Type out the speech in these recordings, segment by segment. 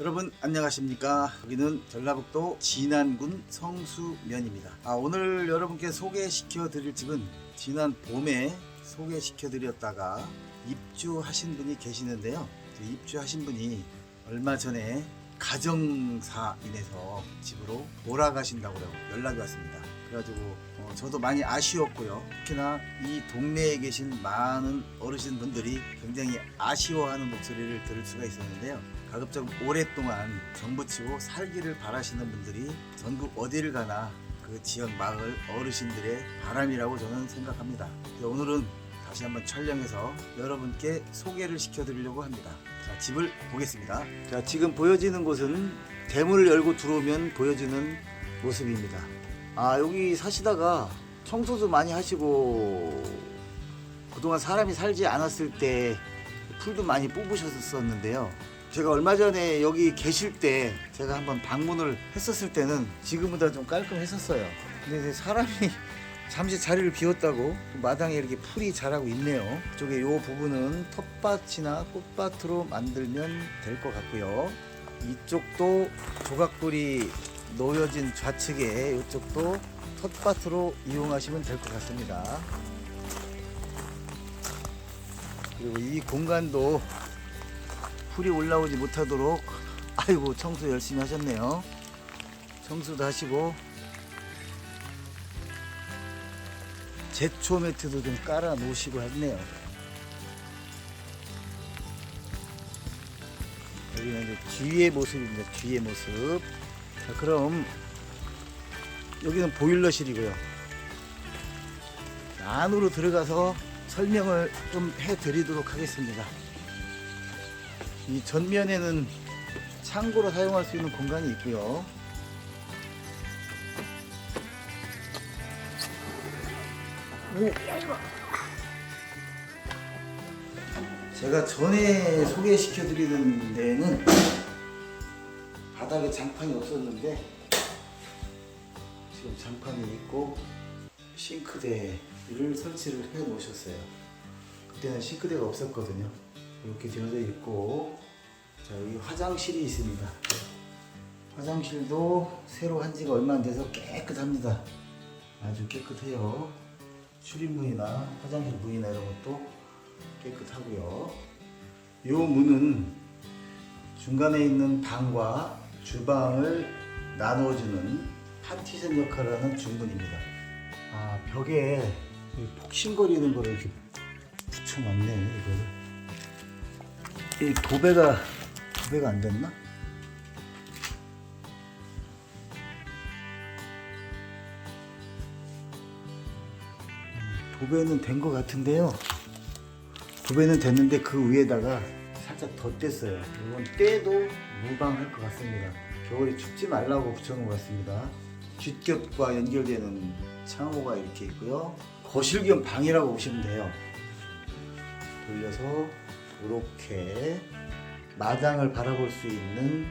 여러분 안녕하십니까? 여기는 전라북도 진안군 성수면입니다. 아, 오늘 여러분께 소개시켜 드릴 집은 지난 봄에 소개시켜 드렸다가 입주하신 분이 계시는데요. 그 입주하신 분이 얼마 전에 가정사 인해서 집으로 돌아가신다고 연락이 왔습니다. 그래가지고 어, 저도 많이 아쉬웠고요 특히나 이 동네에 계신 많은 어르신분들이 굉장히 아쉬워하는 목소리를 들을 수가 있었는데요 가급적 오랫동안 정부치고 살기를 바라시는 분들이 전국 어디를 가나 그 지역 마을 어르신들의 바람이라고 저는 생각합니다. 그래서 오늘은 다시 한번 촬영해서 여러분께 소개를 시켜드리려고 합니다. 자, 집을 보겠습니다. 자, 지금 보여지는 곳은 대문을 열고 들어오면 보여지는 모습입니다. 아, 여기 사시다가 청소도 많이 하시고 그동안 사람이 살지 않았을 때 풀도 많이 뽑으셨었는데요. 제가 얼마 전에 여기 계실 때 제가 한번 방문을 했었을 때는 지금보다 좀 깔끔했었어요. 근데 사람이 잠시 자리를 비웠다고 마당에 이렇게 풀이 자라고 있네요. 이쪽에 이 부분은 텃밭이나 꽃밭으로 만들면 될 것 같고요. 이쪽도 조각돌이 놓여진 좌측에 이쪽도 텃밭으로 이용하시면 될 것 같습니다. 그리고 이 공간도 풀이 올라오지 못하도록 아이고 청소 열심히 하셨네요. 청소도 하시고 제초 매트도 좀 깔아 놓으시고 했네요. 여기는 이제 뒤의 모습입니다. 뒤의 모습 자 그럼 여기는 보일러실이고요. 안으로 들어가서 설명을 좀 해드리도록 하겠습니다. 이 전면에는 창고로 사용할 수 있는 공간이 있고요. 제가 전에 소개시켜 드리는 데는 바닥에 장판이 없었는데 지금 장판이 있고 싱크대를 설치를 해 놓으셨어요. 그때는 싱크대가 없었거든요. 이렇게 되어져 있고 자 여기 화장실이 있습니다 화장실도 새로 한 지가 얼마 안 돼서 깨끗합니다 아주 깨끗해요 출입문이나 화장실 문이나 이런 것도 깨끗하고요 이 문은 중간에 있는 방과 주방을 나눠주는 파티션 역할을 하는 중문입니다 아 벽에 폭신거리는 거를 이렇게 붙여놨네 이거를 이 도배가 도배가 안 됐나? 음, 도배는 된 것 같은데요. 도배는 됐는데 그 위에다가 살짝 덧댔어요. 이건 때도 무방할 것 같습니다. 겨울에 춥지 말라고 붙여놓은 것 같습니다. 뒷곁과 연결되는 창호가 이렇게 있고요. 거실 겸 방이라고 보시면 돼요. 돌려서 이렇게 마당을 바라볼 수 있는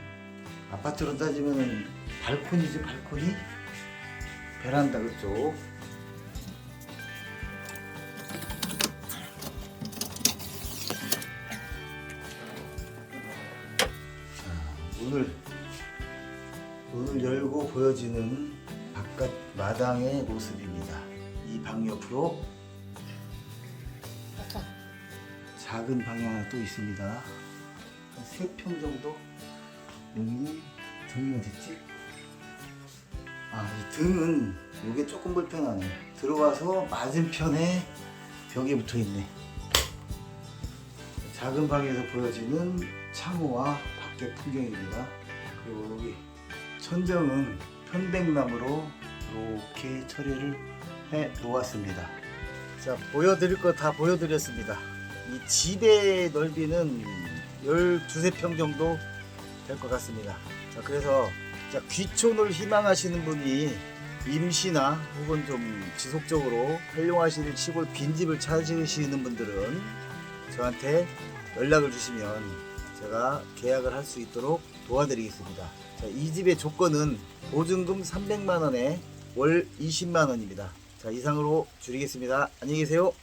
아파트로 따지면은 발코니지 발코니 베란다 그쪽 문을 문을 열고 보여지는 바깥 마당의 모습입니다 이 방 옆으로 작은 방이 하나 또 있습니다. 한세평 정도 여기 등이 어딨지? 아, 이 등은 이게 조금 불편하네. 들어와서 맞은편에 벽에 붙어 있네. 작은 방에서 보여지는 창호와 밖의 풍경입니다. 그리고 여기 천정은 편백나무로 이렇게 처리를 해 놓았습니다. 자, 보여드릴 거 다 보여드렸습니다. 이 집의 넓이는 12~3평 정도 될 것 같습니다. 자, 그래서 자, 귀촌을 희망하시는 분이 임시나 혹은 좀 지속적으로 활용하시는 시골 빈집을 찾으시는 분들은 저한테 연락을 주시면 제가 계약을 할 수 있도록 도와드리겠습니다. 자, 이 집의 조건은 보증금 300만 원에 월 20만 원입니다. 자, 이상으로 줄이겠습니다. 안녕히 계세요.